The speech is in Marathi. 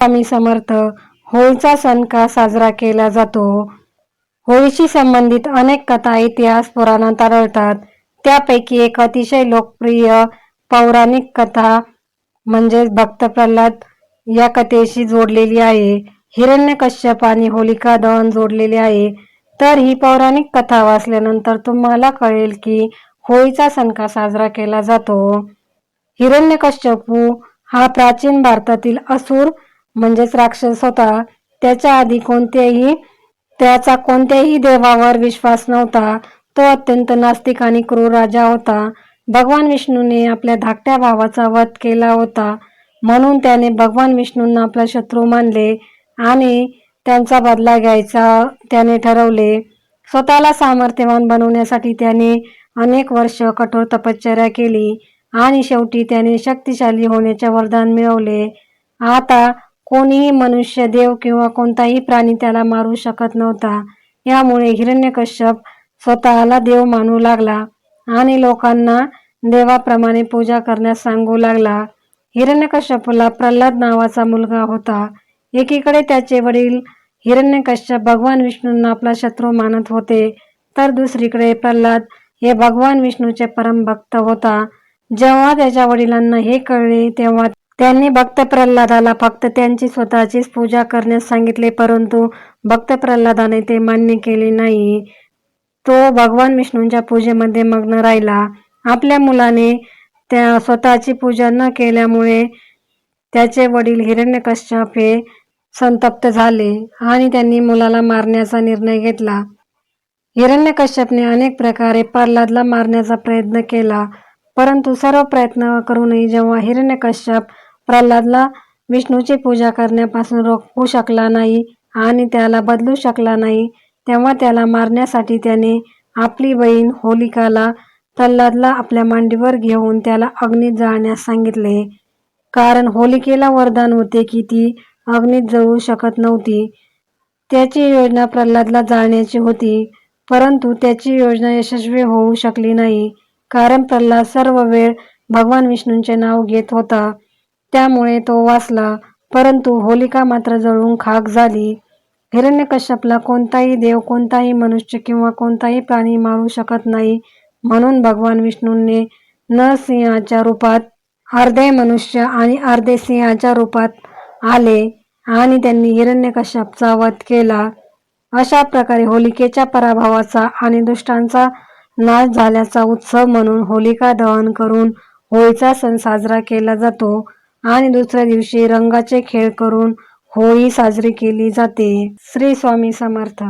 स्वामी समर्थ होळीचा सण का साजरा केला जातो? होळीशी संबंधित अनेक कथा इतिहास पुराणात आढळतात. त्यापैकी एक अतिशय लोकप्रिय पौराणिक कथा म्हणजे भक्त प्रल्हाद या कथेशी जोडलेली आहे. हिरण्यकश्यप आणि होलिका दहन जोडलेले आहे. तर ही पौराणिक कथा वाचल्यानंतर तुम्हाला कळेल की होळीचा सण का साजरा केला जातो? हिरण्यकश्यपू हा प्राचीन भारतातील असुर म्हणजेच राक्षस होता. त्याच्या आधी कोणत्याही त्याचा कोणत्याही देवावर विश्वास नव्हता. तो अत्यंत नास्तिक आणि क्रूर राजा होता. भगवान विष्णूने आपल्या धाकट्या भावाचा वध केला होता. म्हणून त्याने भगवान विष्णूंना आपला शत्रू मानले आणि त्यांचा बदला घ्यायचा त्याने ठरवले. स्वतःला सामर्थ्यवान बनवण्यासाठी त्याने अनेक वर्ष कठोर तपश्चर्या केली आणि शेवटी त्याने शक्तिशाली होण्याचे वरदान मिळवले. आता कोणीही मनुष्य देव किंवा कोणताही प्राणी त्याला मारू शकत नव्हता. यामुळे हिरण्यकश्यप स्वतःला देव मानू लागला आणि लोकांना देवाप्रमाणे पूजा करण्यास सांगू लागला. हिरण्यकश्यपला प्रल्हाद नावाचा मुलगा होता. एकीकडे त्याचे वडील हिरण्यकश्यप भगवान विष्णूंना आपला शत्रू मानत होते तर दुसरीकडे प्रल्हाद हे भगवान विष्णूचे परम भक्त होता. जेव्हा त्याच्या वडिलांना हे कळले तेव्हा त्यांनी भक्त प्रल्हादाला फक्त त्यांची स्वतःचीच पूजा करण्यास सांगितले परंतु भक्त प्रल्हादाने ते मान्य केले नाही. तो भगवान विष्णूंच्या पूजेमध्ये मग्न राहिला. आपल्या मुलाने त्या स्वतःची पूजा न केल्यामुळे त्याचे वडील हिरण्यकश्यप हे संतप्त झाले आणि त्यांनी मुलाला मारण्याचा निर्णय घेतला. हिरण्यकश्यपने अनेक प्रकारे प्रल्हादला मारण्याचा प्रयत्न केला परंतु सर्व प्रयत्न करूनही जेव्हा हिरण्यकश्यप प्रल्हादला विष्णूची पूजा करण्यापासून रोखू शकला नाही आणि त्याला बदलू शकला नाही तेव्हा त्याला मारण्यासाठी त्याने आपली बहीण होलिकाला प्रल्हादला आपल्या मांडीवर घेऊन त्याला अग्नीत जाळण्यास सांगितले. कारण होलिकेला वरदान होते की ती अग्नीत जळू शकत नव्हती. त्याची योजना प्रल्हादला जाळण्याची होती परंतु त्याची योजना यशस्वी होऊ शकली नाही. कारण प्रल्हाद सर्व वेळ भगवान विष्णूंचे नाव घेत होता. त्यामुळे तो वाचला परंतु होलिका मात्र जळून खाक झाली. हिरण्यकश्यपला कोणताही देव कोणताही मनुष्य किंवा कोणताही प्राणी मारू शकत नाही म्हणून भगवान विष्णूंनी नरसिंहाच्या रूपात अर्धे मनुष्य आणि अर्धे सिंहाच्या रूपात आले आणि त्यांनी हिरण्यकश्यपचा वध केला. अशा प्रकारे होलिकेच्या पराभवाचा आणि दुष्टांचा नाश झाल्याचा उत्सव म्हणून होलिका दहन करून होळीचा सण साजरा केला जातो. आणि दुसऱ्या दिवशी रंगाचे खेळ करून होळी साजरी केली जाते. श्री स्वामी समर्थ.